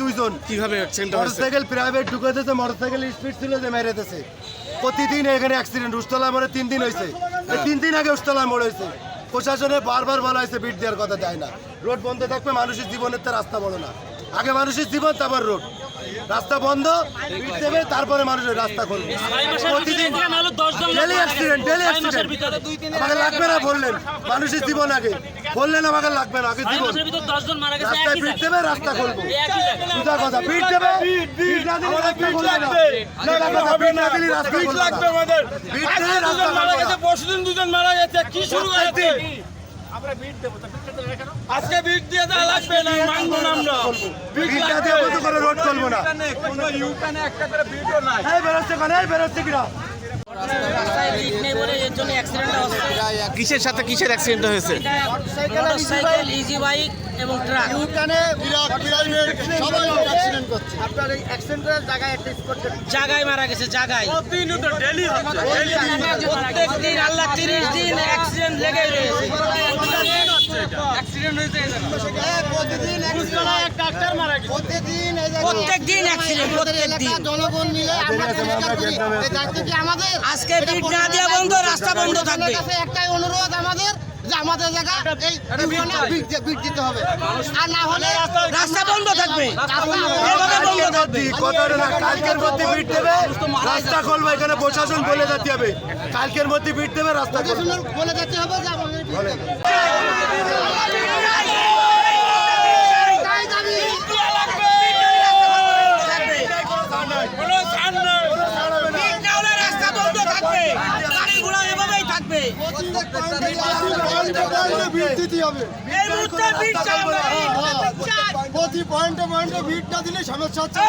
দুইজন। কীভাবে motorcycle private ঢুকেছে মোটরসাইকেল স্পিড ছিল যে মেরে দিতেছে প্রতিদিন এখানে অ্যাক্সিডেন্ট উস্তলা মোড়ে তিন দিন হয়েছে। তিন দিন আগে উস্তলা মোড় হয়েছে। প্রশাসনে বারবার বলা হয়েছে বিট দেওয়ার কথা দেয় না। রোড বন্ধ থাকবে মানুষের জীবনের তো রাস্তা বড় না। আগে মানুষের জীবন তারপর রোড। রাস্তা বন্ধ দেবে তারপরে মানুষের রাস্তা করবে প্রতিদিন ডেলি অ্যাক্সিডেন্ট ডেলি অ্যাক্সিডেন্ট আমাকে লাগবে না বললেন মানুষের জীবন আগে। বললেন আমাকে লাগবে না আগে জীবন। রাস্তায় বিট দেবে রাস্তা কথা দেবে না দিলে খুলবে না। সুজা কথা বিট না দিলে রাস্তা খুলবে না। আমাদের। দিলে রাস্তা খুলবে। না পরশুদিন দুজন মারা গেছে। কি শুরু হয়েছে? আজকে বিট দিয়ে দেওয়া লাগবে না মানবো না আমরা। বিট দিয়ে করে রোড চলবো না। কোনো ইউটানে একটা করে বিটও নাই। এই বেরোচ্ছে কেন? এই বেরোচ্ছে কিনা রাস্তায় লিক নেই বলে এর জন্য অ্যাক্সিডেন্টটা হচ্ছে কিসের সাথে কিসের অ্যাক্সিডেন্ট হয়েছে? মোটরসাইকেল ইজি বাইক এবং ট্রাক জায়গায় মারা গেছে জায়গায়। প্রতিনিয়ত ডেলি হচ্ছে প্রত্যেক দিন আল্লাহ তিরিশ দিন অ্যাক্সিডেন্ট লেগে রয়েছে। অ্যাক্সিডেন্ট হয়েছে প্রতিদিন এই যে প্রত্যেক দিন অ্যাক্সিডেন্ট প্রত্যেক দিন। জনগণ মিলে আজকে বিট না দেওয়া বন্ধ রাস্তা বন্ধ থাকবে। একটাই অনুরোধ আমাদের জায়গা এই ইউনিয়নে বিট দি- বিট দিতে হবে। আর না হলে রাস্তা বন্ধ থাকবে। কথাটা না। কালকের মধ্যে বিট দেবে। রাস্তা খুলবে এখানে প্রশাসন বলে যেতে হবে। কালকের মধ্যে বিট দেবে রাস্তা খুলবে। প্রশাসনের বলে যেতে হবে যে আমাদের বিট দেবে। তাই দাবি। বিট না প্রতি পয়েন্টে পয়েন্টে বিট না দিলে সমস্যা হচ্ছে।